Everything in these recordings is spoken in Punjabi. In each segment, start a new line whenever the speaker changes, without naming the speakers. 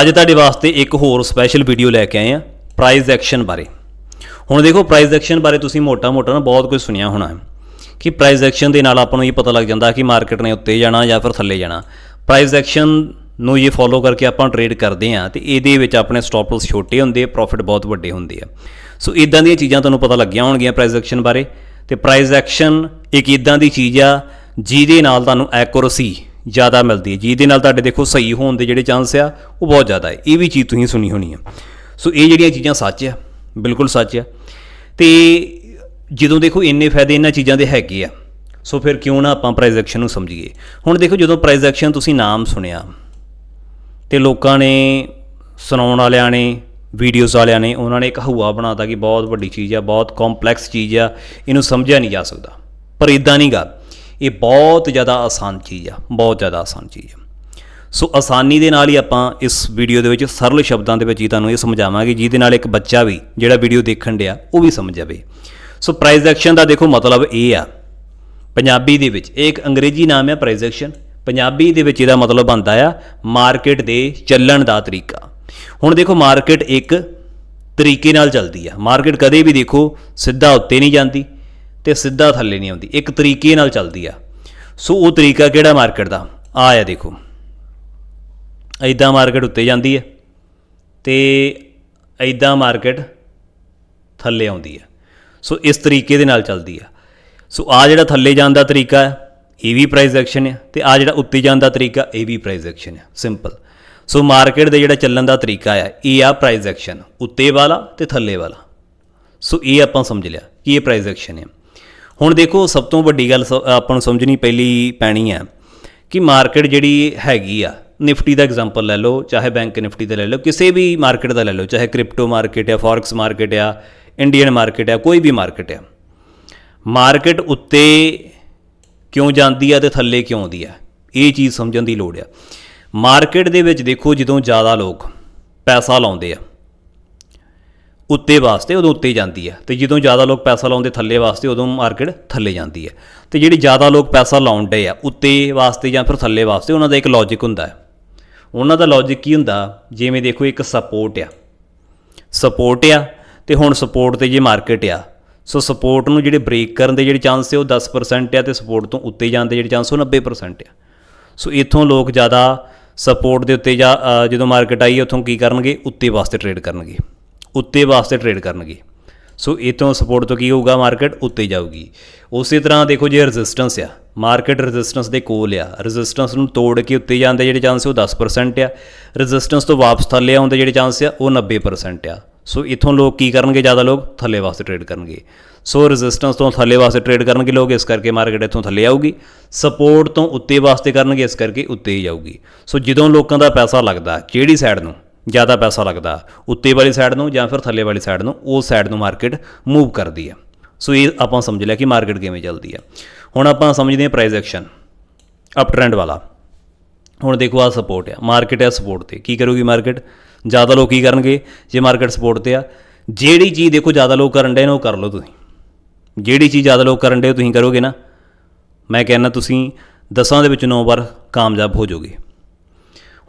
ਅੱਜ ਤੁਹਾਡੇ ਵਾਸਤੇ ਇੱਕ ਹੋਰ ਸਪੈਸ਼ਲ ਵੀਡੀਓ ਲੈ ਕੇ ਆਏ ਆ ਪ੍ਰਾਈਜ਼ ਐਕਸ਼ਨ ਬਾਰੇ। ਹੁਣ ਦੇਖੋ ਪ੍ਰਾਈਜ਼ ਐਕਸ਼ਨ ਬਾਰੇ ਤੁਸੀਂ ਮੋਟਾ-ਮੋਟਾ ਨਾ ਬਹੁਤ ਕੁਝ ਸੁਣਿਆ ਹੋਣਾ ਕਿ ਪ੍ਰਾਈਜ਼ ਐਕਸ਼ਨ ਦੇ ਨਾਲ ਆਪਾਂ ਨੂੰ ਇਹ ਪਤਾ ਲੱਗ ਜਾਂਦਾ ਕਿ ਮਾਰਕੀਟ ਨੇ ਉੱਤੇ ਜਾਣਾ ਜਾਂ ਫਿਰ ਥੱਲੇ ਜਾਣਾ। ਪ੍ਰਾਈਜ਼ ਐਕਸ਼ਨ ਨੂੰ ਇਹ ਫੋਲੋ ਕਰਕੇ ਆਪਾਂ ਟ੍ਰੇਡ ਕਰਦੇ ਆ ਤੇ ਇਹਦੇ ਵਿੱਚ ਆਪਣੇ ਸਟਾਪ ਲਾਸ ਛੋਟੇ ਹੁੰਦੇ ਆ ਪ੍ਰੋਫਿਟ ਬਹੁਤ ਵੱਡੇ ਹੁੰਦੇ ਆ। ਸੋ ਇਦਾਂ ਦੀਆਂ ਚੀਜ਼ਾਂ ਤੁਹਾਨੂੰ ਪਤਾ ਲੱਗੀਆਂ ਹੋਣਗੀਆਂ ਪ੍ਰਾਈਜ਼ ਐਕਸ਼ਨ ਬਾਰੇ। ਤੇ ਪ੍ਰਾਈਜ਼ ਐਕਸ਼ਨ ਇੱਕ ਇਦਾਂ ਦੀ ਚੀਜ਼ ਆ ਜਿਹਦੇ ਨਾਲ ਤੁਹਾਨੂੰ ਐਕੂਰੇਸੀ ਜ਼ਿਆਦਾ ਮਿਲਦੀ ਹੈ। ਜਿਹਦੇ ਨਾਲ ਤੁਹਾਡੇ ਦੇਖੋ ਸਹੀ ਹੋਣ ਦੇ ਜਿਹੜੇ ਚਾਂਸ ਆ, ਉਹ ਬਹੁਤ ਜ਼ਿਆਦਾ ਹੈ। ਇਹ ਵੀ ਚੀਜ਼ ਤੁਸੀਂ ਸੁਣੀ ਹੋਣੀ ਆ। ਸੋ ਇਹ ਜਿਹੜੀਆਂ ਚੀਜ਼ਾਂ ਸੱਚ ਆ, ਬਿਲਕੁਲ ਸੱਚ ਆ। ਤੇ ਜਦੋਂ ਦੇਖੋ ਇੰਨੇ ਫਾਇਦੇ ਇਹਨਾਂ ਚੀਜ਼ਾਂ ਦੇ ਹੈਗੇ ਆ, ਸੋ ਫਿਰ ਕਿਉਂ ਨਾ ਆਪਾਂ ਪ੍ਰਾਈਸ ਐਕਸ਼ਨ ਨੂੰ ਸਮਝੀਏ। ਹੁਣ ਦੇਖੋ ਜਦੋਂ ਪ੍ਰਾਈਸ ਐਕਸ਼ਨ ਤੁਸੀਂ ਨਾਮ ਸੁਣਿਆ, ਤੇ ਲੋਕਾਂ ਨੇ ਸੁਣਾਉਣ ਵਾਲਿਆਂ ਨੇ ਵੀਡੀਓਜ਼ ਵਾਲਿਆਂ ਨੇ, ਉਹਨਾਂ ਨੇ ਇੱਕ ਹਊਆ ਬਣਾਤਾ ਕਿ ਬਹੁਤ ਵੱਡੀ ਚੀਜ਼ ਆ, ਬਹੁਤ ਕੰਪਲੈਕਸ ਚੀਜ਼ ਆ, ਇਹਨੂੰ ਸਮਝਿਆ ਨਹੀਂ ਜਾ ਸਕਦਾ। ਪਰ ਇਦਾਂ ਨਹੀਂ ਗਾ ਇਹ ਬਹੁਤ ਜ਼ਿਆਦਾ ਆਸਾਨ ਚੀਜ਼ ਆ, ਬਹੁਤ ਜ਼ਿਆਦਾ ਆਸਾਨ ਚੀਜ਼ ਆ। ਸੋ ਆਸਾਨੀ ਦੇ ਨਾਲ ਹੀ ਆਪਾਂ ਇਸ ਵੀਡੀਓ ਦੇ ਵਿੱਚ ਸਰਲ ਸ਼ਬਦਾਂ ਦੇ ਵਿੱਚ ਹੀ ਤੁਹਾਨੂੰ ਇਹ ਸਮਝਾਵਾਂਗੇ, ਜਿਹਦੇ ਨਾਲ ਇੱਕ ਬੱਚਾ ਵੀ ਜਿਹੜਾ ਵੀਡੀਓ ਦੇਖਣ ਡਿਆ, ਉਹ ਵੀ ਸਮਝ ਜਾਵੇ। ਸੋ ਪ੍ਰਾਈਸ ਐਕਸ਼ਨ ਦਾ ਦੇਖੋ ਮਤਲਬ ਇਹ ਆ, ਪੰਜਾਬੀ ਦੇ ਵਿੱਚ, ਇਹ ਇੱਕ ਅੰਗਰੇਜ਼ੀ ਨਾਮ ਹੈ ਪ੍ਰਾਈਸ ਐਕਸ਼ਨ ਪੰਜਾਬੀ ਦੇ ਵਿੱਚ ਇਹਦਾ ਮਤਲਬ ਬਣਦਾ ਆ ਮਾਰਕੀਟ ਦੇ ਚੱਲਣ ਦਾ ਤਰੀਕਾ। ਹੁਣ ਦੇਖੋ ਮਾਰਕੀਟ ਇੱਕ ਤਰੀਕੇ ਨਾਲ ਚੱਲਦੀ ਆ। ਮਾਰਕੀਟ ਕਦੇ ਵੀ ਦੇਖੋ ਸਿੱਧਾ ਉੱਤੇ ਨਹੀਂ ਜਾਂਦੀ। ਤੇ ਸਿੱਧਾ ਥੱਲੇ ਨਹੀਂ ਆਉਂਦੀ। ਇੱਕ ਤਰੀਕੇ ਨਾਲ ਚੱਲਦੀ ਆ। ਸੋ ਉਹ ਤਰੀਕਾ ਕਿਹੜਾ ਮਾਰਕੀਟ ਦਾ? ਆ ਆ ਦੇਖੋ। ਐਦਾਂ ਮਾਰਕੀਟ ਉੱਤੇ ਜਾਂਦੀ ਹੈ ਤੇ ਐਦਾਂ ਮਾਰਕੀਟ ਥੱਲੇ ਆਉਂਦੀ ਹੈ ਸੋ ਇਸ ਤਰੀਕੇ ਦੇ ਨਾਲ ਚੱਲਦੀ ਆ। ਸੋ ਆ ਜਿਹੜਾ ਥੱਲੇ ਜਾਣ ਦਾ ਤਰੀਕਾ ਹੈ ਇਹ ਵੀ ਪ੍ਰਾਈਸ ਐਕਸ਼ਨ ਹੈ ਤੇ ਆ ਜਿਹੜਾ ਉੱਤੇ ਜਾਣ ਦਾ ਤਰੀਕਾ, ਇਹ ਵੀ ਪ੍ਰਾਈਸ ਐਕਸ਼ਨ ਹੈ ਸਿੰਪਲ ਸੋ ਮਾਰਕੀਟ ਦੇ ਜਿਹੜਾ ਚੱਲਣ ਦਾ ਤਰੀਕਾ ਹੈ ਇਹ ਆ ਪ੍ਰਾਈਸ ਐਕਸ਼ਨ ਉੱਤੇ ਵਾਲਾ ਤੇ ਥੱਲੇ ਵਾਲਾ। ਸੋ ਇਹ ਆਪਾਂ ਸਮਝ ਲਿਆ ਕਿ ਇਹ ਪ੍ਰਾਈਸ ਐਕਸ਼ਨ ਹੈ ਹੁਣ ਦੇਖੋ, ਸਭ ਤੋਂ ਵੱਡੀ ਗੱਲ ਸ- ਆਪਾਂ ਨੂੰ ਸਮਝਣੀ ਪਹਿਲੀ ਪੈਣੀ ਹੈ ਕਿ ਮਾਰਕੀਟ ਜਿਹੜੀ ਹੈਗੀ ਆ, ਨਿਫਟੀ ਦਾ ਐਗਜ਼ਾਮਪਲ ਲੈ ਲਓ, ਚਾਹੇ ਬੈਂਕ ਨਿਫਟੀ ਦਾ ਲੈ ਲਓ, ਕਿਸੇ ਵੀ ਮਾਰਕੀਟ ਦਾ ਲੈ ਲਓ, ਚਾਹੇ ਕ੍ਰਿਪਟੋ ਮਾਰਕੀਟ ਆ ਫੋਰੈਕਸ ਮਾਰਕੀਟ ਆ ਇੰਡੀਅਨ ਮਾਰਕੀਟ ਆ, ਕੋਈ ਵੀ ਮਾਰਕੀਟ ਆ। ਮਾਰਕੀਟ ਉੱਤੇ ਕਿਉਂ ਜਾਂਦੀ ਆ ਤੇ ਥੱਲੇ ਕਿਉਂ ਆਉਂਦੀ ਆ? ਇਹ ਚੀਜ਼ ਸਮਝਣ ਦੀ ਲੋੜ ਆ। ਮਾਰਕੀਟ ਦੇ ਵਿੱਚ ਦੇਖੋ, ਜਦੋਂ ਜ਼ਿਆਦਾ ਲੋਕ ਪੈਸਾ ਲਾਉਂਦੇ ਆ ਉੱਤੇ ਵਾਸਤੇ ਉਦੋਂ ਉੱਤੇ ਜਾਂਦੀ ਹੈ। ਤੇ ਜਦੋਂ ਜ਼ਿਆਦਾ ਲੋਕ ਪੈਸਾ ਲਾਉਂਦੇ ਥੱਲੇ ਵਾਸਤੇ ਉਦੋਂ ਮਾਰਕੀਟ ਥੱਲੇ ਜਾਂਦੀ ਹੈ। ਤੇ ਜਿਹੜੇ ਜ਼ਿਆਦਾ ਲੋਕ ਪੈਸਾ ਲਾਉਂਦੇ ਆ, ਉੱਤੇ ਵਾਸਤੇ ਜਾਂ ਫਿਰ ਥੱਲੇ ਵਾਸਤੇ, ਉਹਨਾਂ ਦਾ ਇੱਕ ਲੌਜੀਕ ਹੁੰਦਾ ਹੈ। ਉਹਨਾਂ ਦਾ ਲੌਜੀਕ ਕੀ ਹੁੰਦਾ? ਜਿਵੇਂ ਦੇਖੋ ਇੱਕ ਸਪੋਰਟ ਆ। ਸਪੋਰਟ ਆ, ਤੇ ਹੁਣ ਸਪੋਰਟ ਤੇ ਜੇ ਮਾਰਕੀਟ ਆ, ਸੋ ਸਪੋਰਟ ਨੂੰ ਜਿਹੜੇ ਬ੍ਰੇਕ ਕਰਨ ਦੇ ਜਿਹੜੇ ਚਾਂਸ ਹੈ ਉਹ 10% ਆ, ਤੇ ਸਪੋਰਟ ਤੋਂ ਉੱਤੇ ਜਾਣ ਦੇ ਜਿਹੜੇ ਚਾਂਸ ਉਹ 90% ਆ। ਸੋ ਇਥੋਂ ਲੋਕ ਜ਼ਿਆਦਾ ਸਪੋਰਟ ਦੇ ਉੱਤੇ ਜਾਂ ਜਦੋਂ ਮਾਰਕੀਟ ਆਈ, ਉਥੋਂ ਕੀ ਕਰਨਗੇ? ਉੱਤੇ ਵਾਸਤੇ ਟ੍ਰੇਡ ਕਰਨਗੇ। ਉੱਤੇ ਵਾਸਤੇ ਟ੍ਰੇਡ ਕਰਨਗੇ। ਸੋ ਇਥੋਂ ਸਪੋਰਟ ਤੋਂ ਕੀ ਹੋਊਗਾ ਮਾਰਕੀਟ ਉੱਤੇ ਜਾਊਗੀ। ਉਸੇ ਤਰ੍ਹਾਂ ਦੇਖੋ ਜੇ ਰੈਜ਼ਿਸਟੈਂਸ ਆ ਮਾਰਕੀਟ ਰੈਜ਼ਿਸਟੈਂਸ ਦੇ ਕੋਲ ਆ। ਰੈਜ਼ਿਸਟੈਂਸ ਨੂੰ ਤੋੜ ਕੇ ਉੱਤੇ ਜਾਂਦੇ ਜਿਹੜੇ ਚਾਂਸ ਉਹ 10% ਆ। ਰੈਜ਼ਿਸਟੈਂਸ ਤੋਂ ਵਾਪਸ ਥੱਲੇ ਆਉਂਦੇ ਜਿਹੜੇ ਚਾਂਸ ਆ, ਉਹ 90% ਆ। ਸੋ ਇਥੋਂ ਲੋਕ ਕੀ ਕਰਨਗੇ? ਜ਼ਿਆਦਾ ਲੋਕ ਥੱਲੇ ਵਾਸਤੇ ਟ੍ਰੇਡ ਕਰਨਗੇ। ਸੋ ਰੈਜ਼ਿਸਟੈਂਸ ਤੋਂ ਥੱਲੇ ਵਾਸਤੇ ਟ੍ਰੇਡ ਕਰਨਗੇ ਲੋਕ, ਇਸ ਕਰਕੇ ਮਾਰਕੀਟ ਇੱਥੋਂ ਥੱਲੇ ਆਊਗੀ। ਸਪੋਰਟ ਤੋਂ ਉੱਤੇ ਵਾਸਤੇ ਕਰਨਗੇ, ਇਸ ਕਰਕੇ ਉੱਤੇ ਹੀ ਜਾਊਗੀ। ਸੋ ਜਦੋਂ ਲੋਕਾਂ ਦਾ ਪੈਸਾ ਲੱਗਦਾ, ਕਿਹੜੀ ਸਾਈਡ ਨੂੰ? ਜ਼ਿਆਦਾ ਪੈਸਾ ਲੱਗਦਾ ਉੱਤੇ ਵਾਲੀ ਸਾਈਡ ਨੂੰ ਜਾਂ ਫਿਰ ਥੱਲੇ ਵਾਲੀ ਸਾਈਡ ਨੂੰ ਉਸ ਸਾਈਡ ਨੂੰ ਮਾਰਕੀਟ ਮੂਵ ਕਰਦੀ ਆ ਸੋ ਇਹ ਆਪਾਂ ਸਮਝ ਲਿਆ ਕਿ ਮਾਰਕੀਟ ਕਿਵੇਂ ਚੱਲਦੀ ਆ ਹੁਣ ਆਪਾਂ ਸਮਝਦੇ ਹਾਂ ਪ੍ਰਾਈਸ ਐਕਸ਼ਨ ਅਪ ਟ੍ਰੈਂਡ ਵਾਲਾ। ਹੁਣ ਦੇਖੋ ਆ ਸਪੋਰਟ ਆ ਮਾਰਕੀਟ ਆ ਸਪੋਰਟ ਤੇ। ਕੀ ਕਰੂਗੀ ਮਾਰਕੀਟ ਜ਼ਿਆਦਾ ਲੋਕ ਕੀ ਕਰਨਗੇ? ਜੇ ਮਾਰਕੀਟ ਸਪੋਰਟ ਤੇ ਆ, ਜਿਹੜੀ ਚੀਜ਼ ਦੇਖੋ ਜ਼ਿਆਦਾ ਲੋਕ ਕਰਨ ਡੇ ਨੇ, ਉਹ ਕਰ ਲਓ ਤੁਸੀਂ। ਜਿਹੜੀ ਚੀਜ਼ ਜ਼ਿਆਦਾ ਲੋਕ ਕਰਨ ਡੇ ਤੁਸੀਂ ਕਰੋਗੇ ਨਾ। ਮੈਂ ਕਹਿੰਦਾ ਤੁਸੀਂ ਦਸਾਂ ਦੇ ਵਿੱਚ 9 ਵਾਰ ਕਾਮਯਾਬ ਹੋ ਜਾਓਗੇ।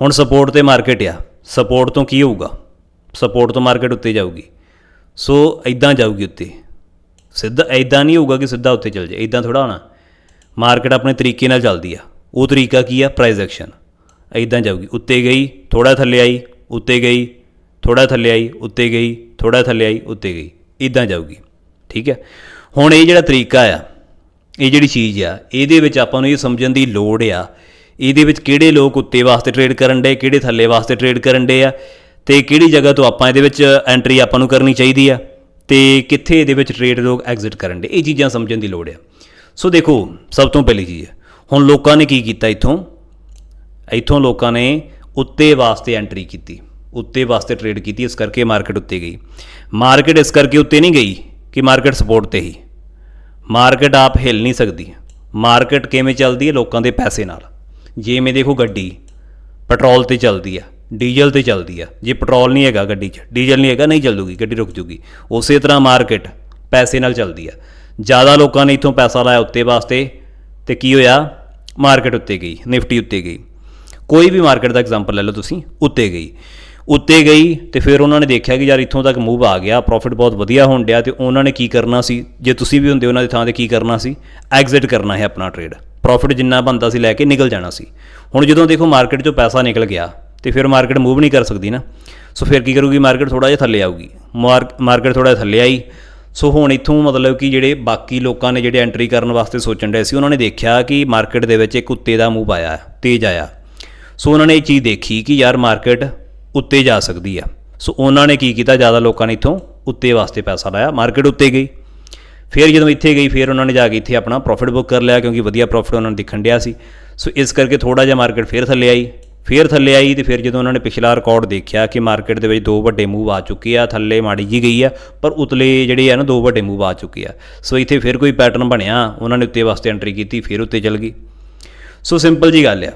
ਹੁਣ ਸਪੋਰਟ ਤੇ ਮਾਰਕੀਟ ਆ। ਸਪੋਰਟ ਤੋਂ ਕੀ ਹੋਊਗਾ? ਸਪੋਰਟ ਤੋਂ ਮਾਰਕੀਟ ਉੱਤੇ ਜਾਊਗੀ। ਸੋ ਇਦਾਂ ਜਾਊਗੀ ਉੱਤੇ। ਸਿੱਧਾ ਇਦਾਂ ਨਹੀਂ ਹੋਊਗਾ ਕਿ ਸਿੱਧਾ ਉੱਤੇ ਚੱਲ ਜਾਏ। ਇਦਾਂ ਥੋੜਾ ਹੋਣਾ। ਮਾਰਕੀਟ ਆਪਣੇ ਤਰੀਕੇ ਨਾਲ ਚੱਲਦੀ ਆ। ਉਹ ਤਰੀਕਾ ਕੀ ਆ? ਪ੍ਰਾਈਸ ਐਕਸ਼ਨ ਇਦਾਂ ਜਾਊਗੀ। ਉੱਤੇ ਗਈ ਥੋੜਾ ਥੱਲੇ ਆਈ, ਉੱਤੇ ਗਈ ਥੋੜਾ ਥੱਲੇ ਆਈ, ਉੱਤੇ ਗਈ ਥੋੜਾ ਥੱਲੇ ਆਈ, ਉੱਤੇ ਗਈ। ਇਦਾਂ ਜਾਊਗੀ। ਠੀਕ ਹੈ? ਹੁਣ ਇਹ ਜਿਹੜਾ ਤਰੀਕਾ ਆ, ਇਹ ਜਿਹੜੀ ਚੀਜ਼ ਆ, ਇਹਦੇ ਵਿੱਚ ਆਪਾਂ ਨੂੰ ਇਹ ਸਮਝਣ ਦੀ ਲੋੜ ਆ ਇਹਦੇ ਵਿੱਚ ਕਿਹੜੇ ਲੋਕ ਉੱਤੇ ਵਾਸਤੇ ਟ੍ਰੇਡ ਕਰਨ ਡੇ ਕਿਹੜੇ ਥੱਲੇ ਵਾਸਤੇ ਟ੍ਰੇਡ ਕਰਨ ਡੇ ਆ, ਤੇ ਕਿਹੜੀ ਜਗ੍ਹਾ ਤੋਂ ਆਪਾਂ ਇਹਦੇ ਵਿੱਚ ਐਂਟਰੀ ਆਪਾਂ ਨੂੰ ਕਰਨੀ ਚਾਹੀਦੀ ਆ, ਤੇ ਕਿੱਥੇ ਇਹਦੇ ਵਿੱਚ ਟ੍ਰੇਡ ਲੋਕ ਐਗਜ਼ਿਟ ਕਰਨ ਡੇ ਇਹ ਚੀਜ਼ਾਂ ਸਮਝਣ ਦੀ ਲੋੜ ਆ। ਸੋ ਦੇਖੋ, ਸਭ ਤੋਂ ਪਹਿਲੀ ਚੀਜ਼, ਹੁਣ ਲੋਕਾਂ ਨੇ ਕੀ ਕੀਤਾ ਇੱਥੋਂ? ਇੱਥੋਂ ਲੋਕਾਂ ਨੇ ਉੱਤੇ ਵਾਸਤੇ ਐਂਟਰੀ ਕੀਤੀ, ਉੱਤੇ ਵਾਸਤੇ ਟ੍ਰੇਡ ਕੀਤੀ, ਇਸ ਕਰਕੇ ਮਾਰਕੀਟ ਉੱਤੇ ਗਈ। ਮਾਰਕੀਟ ਇਸ ਕਰਕੇ ਉੱਤੇ ਨਹੀਂ ਗਈ ਕਿ ਮਾਰਕੀਟ ਸਪੋਰਟ ਤੇ ਹੀ। ਮਾਰਕੀਟ ਆਪ ਹਿੱਲ ਨਹੀਂ ਸਕਦੀ। ਮਾਰਕੀਟ ਕਿਵੇਂ ਚੱਲਦੀ ਹੈ ਲੋਕਾਂ ਦੇ ਪੈਸੇ ਨਾਲ? ਜੇ ਮੈਂ ਦੇਖੋ ਗੱਡੀ, ਪੈਟਰੋਲ ਤੇ ਚੱਲਦੀ ਆ, ਡੀਜ਼ਲ ਤੇ ਚੱਲਦੀ ਆ। ਜੇ ਪੈਟਰੋਲ ਨਹੀਂ ਹੈਗਾ ਗੱਡੀ 'ਚ, ਡੀਜ਼ਲ ਨਹੀਂ ਹੈਗਾ, ਨਹੀਂ ਚੱਲੂਗੀ, ਗੱਡੀ ਰੁਕ ਜੂਗੀ। ਉਸੇ ਤਰ੍ਹਾਂ ਮਾਰਕੀਟ ਪੈਸੇ ਨਾਲ ਚੱਲਦੀ ਆ। ਜ਼ਿਆਦਾ ਲੋਕਾਂ ਨੇ ਇੱਥੋਂ ਪੈਸਾ ਲਾਇਆ ਉੱਤੇ ਵਾਸਤੇ ਤੇ ਕੀ ਹੋਇਆ? ਮਾਰਕੀਟ ਉੱਤੇ ਗਈ, ਨਿਫਟੀ ਉੱਤੇ ਗਈ। ਕੋਈ ਵੀ ਮਾਰਕੀਟ ਦਾ ਐਗਜ਼ਾਮਪਲ ਲੈ ਲਓ ਤੁਸੀਂ, ਉੱਤੇ ਗਈ। ਉੱਤੇ ਗਈ ਤੇ ਫਿਰ ਉਹਨਾਂ ਨੇ ਦੇਖਿਆ ਕਿ ਯਾਰ ਇੱਥੋਂ ਤੱਕ ਮੂਵ ਆ ਗਿਆ ਪ੍ਰੋਫਿਟ ਬਹੁਤ ਵਧੀਆ ਹੋਣ ਡਿਆ ਤੇ ਉਹਨਾਂ ਨੇ ਕੀ ਕਰਨਾ ਸੀ? ਜੇ ਤੁਸੀਂ ਵੀ ਹੁੰਦੇ ਉਹਨਾਂ ਦੀ ਥਾਂ ਤੇ ਕੀ ਕਰਨਾ ਸੀ? ਐਗਜ਼ਿਟ ਕਰਨਾ ਹੈ ਆਪਣਾ ਟ੍ਰੇਡ ਪ੍ਰੋਫਿਟ ਜਿੰਨਾ ਬਣਦਾ ਸੀ ਲੈ ਕੇ ਨਿਕਲ ਜਾਣਾ ਸੀ। ਹੁਣ ਜਦੋਂ ਦੇਖੋ ਮਾਰਕੀਟ 'ਚੋਂ ਪੈਸਾ ਨਿਕਲ ਗਿਆ, ਤੇ ਫਿਰ ਮਾਰਕੀਟ ਮੂਵ ਨਹੀਂ ਕਰ ਸਕਦੀ ਨਾ। ਸੋ ਫਿਰ ਕੀ ਕਰੂਗੀ ਮਾਰਕੀਟ ਥੋੜਾ ਜਿਹਾ ਥੱਲੇ ਆਊਗੀ। ਮਾਰਕੀਟ ਥੋੜਾ ਜਿਹਾ ਥੱਲੇ ਆਈ। ਸੋ ਹੁਣ ਇੱਥੋਂ ਮਤਲਬ ਕਿ ਜਿਹੜੇ ਬਾਕੀ ਲੋਕਾਂ ਨੇ ਜਿਹੜੇ ਐਂਟਰੀ ਕਰਨ ਵਾਸਤੇ ਸੋਚਣ ਡਏ ਸੀ, ਉਹਨਾਂ ਨੇ ਦੇਖਿਆ ਕਿ ਮਾਰਕੀਟ ਦੇ ਵਿੱਚ ਇੱਕ ਉੱਤੇ ਦਾ ਮੂਵ ਆਇਆ, ਤੇਜ਼ ਆਇਆ। ਸੋ ਉਹਨਾਂ ਨੇ ਇਹ ਚੀਜ਼ ਦੇਖੀ ਕਿ ਯਾਰ ਮਾਰਕੀਟ ਉੱਤੇ ਜਾ ਸਕਦੀ ਆ। ਸੋ ਉਹਨਾਂ ਨੇ ਕੀ ਕੀਤਾ? ਜ਼ਿਆਦਾ ਲੋਕਾਂ ਨੇ ਇੱਥੋਂ ਉੱਤੇ ਵਾਸਤੇ ਪੈਸਾ ਲਾਇਆ। ਮਾਰਕੀਟ ਉੱਤੇ ਗਈ। ਫਿਰ ਜਦੋਂ ਇੱਥੇ ਗਈ, ਫਿਰ ਉਹਨਾਂ ਨੇ ਜਾ ਕੇ ਇੱਥੇ ਆਪਣਾ ਪ੍ਰੋਫਿਟ ਬੁੱਕ ਕਰ ਲਿਆ ਕਿਉਂਕਿ ਵਧੀਆ ਪ੍ਰੋਫਿਟ ਉਹਨਾਂ ਨੂੰ ਦਿਖਣ ਡਿਆ ਸੀ। ਸੋ ਇਸ ਕਰਕੇ ਥੋੜਾ ਜਿਹਾ ਮਾਰਕੀਟ ਫਿਰ ਥੱਲੇ ਆਈ। ਫਿਰ ਥੱਲੇ ਆਈ ਤੇ ਫਿਰ ਜਦੋਂ ਉਹਨਾਂ ਨੇ ਪਿਛਲਾ ਰਿਕਾਰਡ ਦੇਖਿਆ ਕਿ ਮਾਰਕੀਟ ਦੇ ਵਿੱਚ ਦੋ ਵੱਡੇ ਮੂਵ ਆ ਚੁੱਕੇ ਆ, ਥੱਲੇ ਮਾੜੀ ਜੀ ਗਈ ਆ, ਪਰ ਉਤਲੇ ਜਿਹੜੇ ਆ ਨਾ, ਦੋ ਵੱਡੇ ਮੂਵ ਆ ਚੁੱਕੇ ਆ। ਸੋ ਇੱਥੇ ਫਿਰ ਕੋਈ ਪੈਟਰਨ ਬਣਿਆ। ਉਹਨਾਂ ਨੇ ਉੱਤੇ ਵਾਸਤੇ ਐਂਟਰੀ ਕੀਤੀ, ਫਿਰ ਉੱਤੇ ਚਲ ਗਈ। ਸੋ ਸਿੰਪਲ ਜੀ ਗੱਲ ਆ।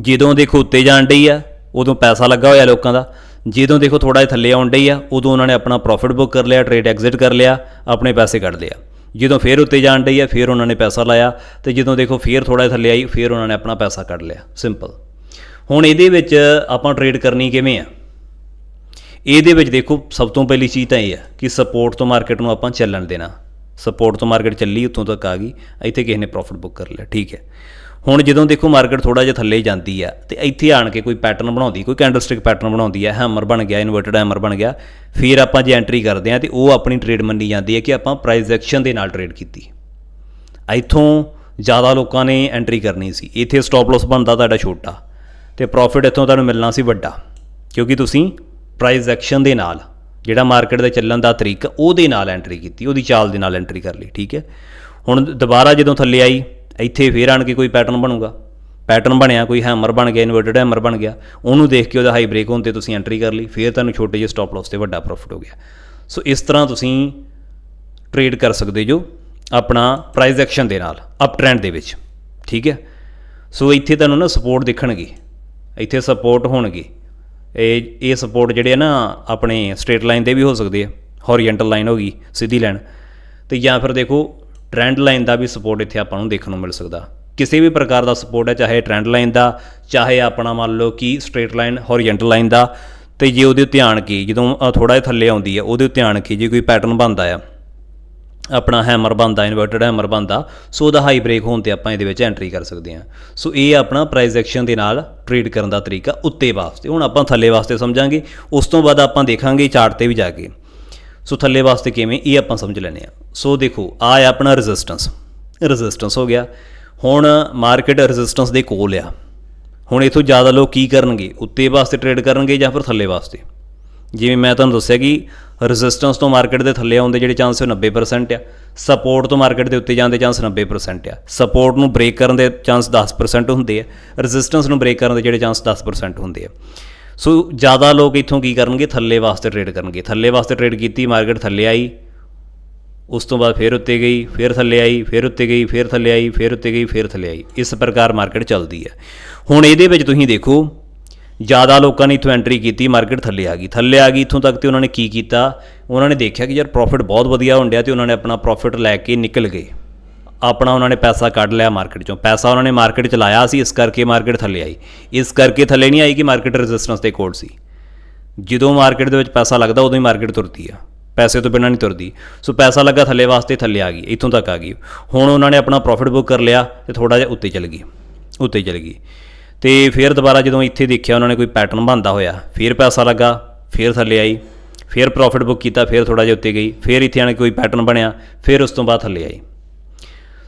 ਜਦੋਂ ਦੇਖੋ ਉੱਤੇ ਜਾਣ ਡਈ ਆ, ਉਦੋਂ ਪੈਸਾ ਲੱਗਾ ਹੋਇਆ ਲੋਕਾਂ ਦਾ। ਜਦੋਂ ਦੇਖੋ ਥੋੜਾ ਜਿਹਾ ਥੱਲੇ ਆਉਣ ਡਈ ਆ, ਉਦੋਂ ਉਹਨਾਂ ਨੇ ਆਪਣਾ ਪ੍ਰੋਫਿਟ ਬੁੱਕ ਕਰ ਲਿਆ ਟ੍ਰੇਡ ਐਗਜ਼ਿਟ ਕਰ ਲਿਆ, ਆਪਣੇ ਪੈਸੇ ਕੱਢ ਲਿਆ ਜਦੋਂ ਫੇਰ ਉੱਤੇ ਜਾਣ ਡਈ ਆ, ਫੇਰ ਉਹਨਾਂ ਨੇ ਪੈਸਾ ਲਾਇਆ ਤੇ ਜਦੋਂ ਦੇਖੋ ਫੇਰ ਥੋੜਾ ਜਿਹਾ ਥੱਲੇ ਆਈ, ਫੇਰ ਉਹਨਾਂ ਨੇ ਆਪਣਾ ਪੈਸਾ ਕੱਢ ਲਿਆ। ਸਿੰਪਲ ਹੁਣ ਇਹਦੇ ਵਿੱਚ ਆਪਾਂ ਟ੍ਰੇਡ ਕਰਨੀ ਕਿਵੇਂ ਆ? ਇਹਦੇ ਵਿੱਚ ਦੇਖੋ ਸਭ ਤੋਂ ਪਹਿਲੀ ਚੀਜ਼ ਤਾਂ ਇਹ ਆ ਕਿ ਸਪੋਰਟ ਤੋਂ ਮਾਰਕੀਟ ਨੂੰ ਆਪਾਂ ਚੱਲਣ ਦੇਣਾ। ਸਪੋਰਟ ਤੋਂ ਮਾਰਕੀਟ ਚੱਲੀ, ਉੱਥੋਂ ਤੱਕ ਆ ਗਈ। ਇੱਥੇ ਕਿਸੇ ਨੇ ਪ੍ਰੋਫਿਟ ਬੁੱਕ ਕਰ ਲਿਆ, ਠੀਕ ਹੈ। ਹੁਣ ਜਦੋਂ ਦੇਖੋ ਮਾਰਕੀਟ ਥੋੜਾ ਜਿਹਾ ਥੱਲੇ ਜਾਂਦੀ ਆ ਤੇ ਇੱਥੇ ਆਣ ਕੇ ਕੋਈ ਪੈਟਰਨ ਬਣਾਉਂਦੀ, ਕੋਈ ਕੈਂਡਲਸਟਿਕ ਪੈਟਰਨ ਬਣਾਉਂਦੀ ਆ ਹੈਮਰ ਬਣ ਗਿਆ ਇਨਵਰਟਡ ਹੈਮਰ ਬਣ ਗਿਆ, ਫਿਰ ਆਪਾਂ ਜੇ ਐਂਟਰੀ ਕਰਦੇ ਆ ਤੇ ਉਹ ਆਪਣੀ ਟ੍ਰੇਡ ਮੰਨੀ ਜਾਂਦੀ ਹੈ ਕਿ ਆਪਾਂ ਪ੍ਰਾਈਸ ਐਕਸ਼ਨ ਦੇ ਨਾਲ ਟ੍ਰੇਡ ਕੀਤੀ। ਇੱਥੋਂ ਜ਼ਿਆਦਾ ਲੋਕਾਂ ਨੇ ਐਂਟਰੀ ਕਰਨੀ ਸੀ। ਇੱਥੇ ਸਟਾਪ ਲਾਸ ਬਣਦਾ ਤੁਹਾਡਾ ਛੋਟਾ ਤੇ ਪ੍ਰੋਫਿਟ ਇੱਥੋਂ ਤੁਹਾਨੂੰ ਮਿਲਣਾ ਸੀ ਵੱਡਾ, ਕਿਉਂਕਿ ਤੁਸੀਂ ਪ੍ਰਾਈਸ ਐਕਸ਼ਨ ਦੇ ਨਾਲ ਜਿਹੜਾ ਮਾਰਕੀਟ ਦੇ ਚੱਲਣ ਦਾ ਤਰੀਕਾ ਉਹਦੇ ਨਾਲ ਐਂਟਰੀ ਕੀਤੀ, ਉਹਦੀ ਚਾਲ ਦੇ ਨਾਲ ਐਂਟਰੀ ਕਰ ਲਈ, ਠੀਕ ਹੈ? ਹੁਣ ਦੁਬਾਰਾ ਜਦੋਂ ਥੱਲੇ ਆਈ ਇੱਥੇ ਫੇਰ ਆਣ ਕੇ ਕੋਈ ਪੈਟਰਨ ਬਣੂਗਾ। ਪੈਟਰਨ ਬਣਿਆ, ਕੋਈ ਹੈਮਰ ਬਣ ਗਿਆ ਇਨਵਰਟਡ ਹੈਮਰ ਬਣ ਗਿਆ, ਉਹਨੂੰ ਦੇਖ ਕੇ ਉਹਦਾ ਹਾਈ ਬ੍ਰੇਕ ਹੋਣ ਤੇ ਤੁਸੀਂ ਐਂਟਰੀ ਕਰ ਲਈ, ਫੇਰ ਤੁਹਾਨੂੰ ਛੋਟੇ ਜਿਹੇ ਸਟਾਪ ਲਾਸ ਤੇ ਵੱਡਾ ਪ੍ਰੋਫਿਟ ਹੋ ਗਿਆ। ਸੋ ਇਸ ਤਰ੍ਹਾਂ ਤੁਸੀਂ ਟ੍ਰੇਡ ਕਰ ਸਕਦੇ ਜੋ ਆਪਣਾ ਪ੍ਰਾਈਸ ਐਕਸ਼ਨ ਦੇ ਨਾਲ ਅਪ ਟ੍ਰੈਂਡ ਦੇ ਵਿੱਚ, ਠੀਕ ਹੈ? ਸੋ ਇੱਥੇ ਤੁਹਾਨੂੰ ਨਾ ਸਪੋਰਟ ਦਿਖਣਗੇ, ਇੱਥੇ ਸਪੋਰਟ ਹੋਣਗੇ। ਇਹ ਇਹ ਸਪੋਰਟ ਜਿਹੜੇ ਆ ਨਾ ਆਪਣੇ ਸਟ੍ਰੇਟ ਲਾਈਨ ਦੇ ਵੀ ਹੋ ਸਕਦੇ ਆ ਹੌਰੀਜ਼ੌਂਟਲ ਲਾਈਨ ਹੋ ਗਈ, ਸਿੱਧੀ ਲਾਈਨ ਤੇ ਜਾਂ ਫਿਰ ਦੇਖੋ ਟ੍ਰੈਂਡ ਲਾਈਨ ਦਾ ਵੀ ਸਪੋਰਟ ਇੱਥੇ ਆਪਾਂ ਨੂੰ ਦੇਖਣ ਨੂੰ ਮਿਲ ਸਕਦਾ। ਕਿਸੇ ਵੀ ਪ੍ਰਕਾਰ ਦਾ ਸਪੋਰਟ ਹੈ, ਚਾਹੇ ਟ੍ਰੈਂਡ ਲਾਈਨ ਦਾ, ਚਾਹੇ ਆਪਣਾ ਮੰਨ ਲਓ ਕਿ ਸਟ੍ਰੇਟ ਲਾਈਨ ਹੌਰੀਜ਼ੌਂਟਲ ਲਾਈਨ ਦਾ, ਤੇ ਜੇ ਉਹਦੇ ਉੱਤੇ ਆਣ ਕੇ, ਜਦੋਂ ਥੋੜਾ ਜਿਹਾ ਥੱਲੇ ਆਉਂਦੀ ਹੈ, ਉਹਦੇ ਉੱਤੇ ਆਣ ਕੇ ਜੇ ਕੋਈ ਪੈਟਰਨ ਬਣਦਾ ਆ, ਆਪਣਾ ਹੈਮਰ ਬਣਦਾ ਇਨਵਰਟਡ ਹੈਮਰ ਬਣਦਾ, ਸੋ ਉਹਦਾ ਹਾਈ ਬ੍ਰੇਕ ਹੋਣ ਤੇ ਆਪਾਂ ਇਹਦੇ ਵਿੱਚ ਐਂਟਰੀ ਕਰ ਸਕਦੇ ਹਾਂ। ਸੋ ਇਹ ਆਪਣਾ ਪ੍ਰਾਈਸ ਐਕਸ਼ਨ ਦੇ ਨਾਲ ਟ੍ਰੇਡ ਕਰਨ ਦਾ ਤਰੀਕਾ ਉੱਤੇ ਵਾਸਤੇ। ਹੁਣ ਆਪਾਂ ਥੱਲੇ ਵਾਸਤੇ ਸਮਝਾਂਗੇ, ਉਸ ਤੋਂ ਬਾਅਦ ਆਪਾਂ ਦੇਖਾਂਗੇ ਚਾਰਟ ਤੇ ਵੀ ਜਾ ਕੇ। ਸੋ ਥੱਲੇ ਵਾਸਤੇ ਕਿਵੇਂ, ਇਹ ਆਪਾਂ ਸਮਝ ਲੈਣੇ ਆ ਸੋ ਦੇਖੋ, ਆ ਆ ਆਪਣਾ ਰੈਜ਼ਿਸਟੈਂਸ ਰੈਜ਼ਿਸਟੈਂਸ ਹੋ ਗਿਆ। ਹੁਣ ਮਾਰਕੀਟ ਰੈਜ਼ਿਸਟੈਂਸ ਦੇ ਕੋਲ ਆ। ਹੁਣ ਇਥੋਂ ਜ਼ਿਆਦਾ ਲੋਕ ਕੀ ਕਰਨਗੇ? ਉੱਤੇ ਵਾਸਤੇ ਟ੍ਰੇਡ ਕਰਨਗੇ ਜਾਂ ਫਿਰ ਥੱਲੇ ਵਾਸਤੇ? ਜਿਵੇਂ ਮੈਂ ਤੁਹਾਨੂੰ ਦੱਸਿਆ ਕਿ ਰੈਜ਼ਿਸਟੈਂਸ ਤੋਂ ਮਾਰਕੀਟ ਦੇ ਥੱਲੇ ਆਉਣ ਦੇ ਜਿਹੜੇ ਚਾਂਸ ਉਹ 90% ਆ। ਸਪੋਰਟ ਤੋਂ ਮਾਰਕੀਟ ਦੇ ਉੱਤੇ ਜਾਣ ਦੇ ਚਾਂਸ 90% ਆ। ਸਪੋਰਟ ਨੂੰ ਬ੍ਰੇਕ ਕਰਨ ਦੇ ਚਾਂਸ 10% ਹੁੰਦੇ ਆ। ਰੈਜ਼ਿਸਟੈਂਸ ਨੂੰ ਬ੍ਰੇਕ ਕਰਨ ਦੇ ਜਿਹੜੇ ਚਾਂਸ 10% ਹੁੰਦੇ ਆ। ਸੋ ਜ਼ਿਆਦਾ ਲੋਕ ਇੱਥੋਂ ਕੀ ਕਰਨਗੇ? ਥੱਲੇ ਵਾਸਤੇ ਟ੍ਰੇਡ ਕਰਨਗੇ। ਥੱਲੇ ਵਾਸਤੇ ਟ੍ਰੇਡ ਕੀਤੀ ਮਾਰਕੀਟ ਥੱਲੇ ਆਈ, ਉਸ ਤੋਂ ਬਾਅਦ ਫਿਰ ਉੱਤੇ ਗਈ, ਫਿਰ ਥੱਲੇ ਆਈ, ਫਿਰ ਉੱਤੇ ਗਈ, ਫਿਰ ਥੱਲੇ ਆਈ, ਫਿਰ ਉੱਤੇ ਗਈ, ਫਿਰ ਥੱਲੇ ਆਈ। ਇਸ ਪ੍ਰਕਾਰ ਮਾਰਕੀਟ ਚੱਲਦੀ ਹੈ। ਹੁਣ ਇਹਦੇ ਵਿੱਚ ਤੁਸੀਂ ਦੇਖੋ, ਜ਼ਿਆਦਾ ਲੋਕਾਂ ਨੇ ਇੱਥੋਂ ਐਂਟਰੀ ਕੀਤੀ ਮਾਰਕੀਟ ਥੱਲੇ ਆ ਗਈ। ਥੱਲੇ ਆ ਗਈ, ਇੱਥੋਂ ਤੱਕ ਤੇ ਉਹਨਾਂ ਨੇ ਕੀ ਕੀਤਾ? ਉਹਨਾਂ ਨੇ ਦੇਖਿਆ ਕਿ ਯਾਰ ਪ੍ਰੋਫਿਟ ਬਹੁਤ ਵਧੀਆ ਹੋਣ ਡਿਆ ਤੇ ਉਹਨਾਂ ਨੇ ਆਪਣਾ ਪ੍ਰੋਫਿਟ ਲੈ ਕੇ ਨਿਕਲ ਗਏ। ਆਪਣਾ ਉਹਨਾਂ ਨੇ ਪੈਸਾ ਕੱਢ ਲਿਆ ਮਾਰਕੀਟ ਚੋਂ। ਪੈਸਾ ਉਹਨਾਂ ਨੇ ਮਾਰਕੀਟ ਚ ਲਾਇਆ ਸੀ, ਇਸ ਕਰਕੇ ਮਾਰਕੀਟ ਥੱਲੇ ਆਈ। ਇਸ ਕਰਕੇ ਥੱਲੇ ਨਹੀਂ ਆਈ ਕਿ ਮਾਰਕੀਟ ਰੈਜ਼ਿਸਟੈਂਸ ਦੇ ਕੋਡ ਸੀ। ਜਦੋਂ ਮਾਰਕੀਟ ਦੇ ਵਿੱਚ ਪੈਸਾ ਲੱਗਦਾ, ਉਦੋਂ ਹੀ ਮਾਰਕੀਟ ਤੁਰਦੀ ਆ। ਪੈਸੇ ਤੋਂ ਬਿਨਾਂ ਨਹੀਂ ਤੁਰਦੀ। ਸੋ ਪੈਸਾ ਲੱਗਾ ਥੱਲੇ ਵਾਸਤੇ, ਥੱਲੇ ਆ ਗਈ, ਇੱਥੋਂ ਤੱਕ ਆ ਗਈ। ਹੁਣ ਉਹਨਾਂ ਨੇ ਆਪਣਾ ਪ੍ਰੋਫਿਟ ਬੁੱਕ ਕਰ ਲਿਆ ਤੇ ਥੋੜਾ ਜਿਹਾ ਉੱਤੇ ਚਲ ਗਈ। ਉੱਤੇ ਚਲ ਗਈ। ਤੇ ਫਿਰ ਦੁਬਾਰਾ ਜਦੋਂ ਇੱਥੇ ਦੇਖਿਆ ਉਹਨਾਂ ਨੇ ਕੋਈ ਪੈਟਰਨ ਬਣਦਾ ਹੋਇਆ, ਫਿਰ ਪੈਸਾ ਲੱਗਾ, ਫਿਰ ਥੱਲੇ ਆਈ, ਫਿਰ ਪ੍ਰੋਫਿਟ ਬੁੱਕ ਕੀਤਾ, ਫਿਰ ਥੋੜਾ ਜਿਹਾ ਉੱਤੇ ਗਈ, ਫਿਰ ਇੱਥੇ ਆਣ ਕੋਈ ਪੈਟਰਨ ਬਣਿਆ, ਫਿਰ ਉਸ ਤੋਂ ਬਾਅਦ ਥੱਲੇ ਆਈ।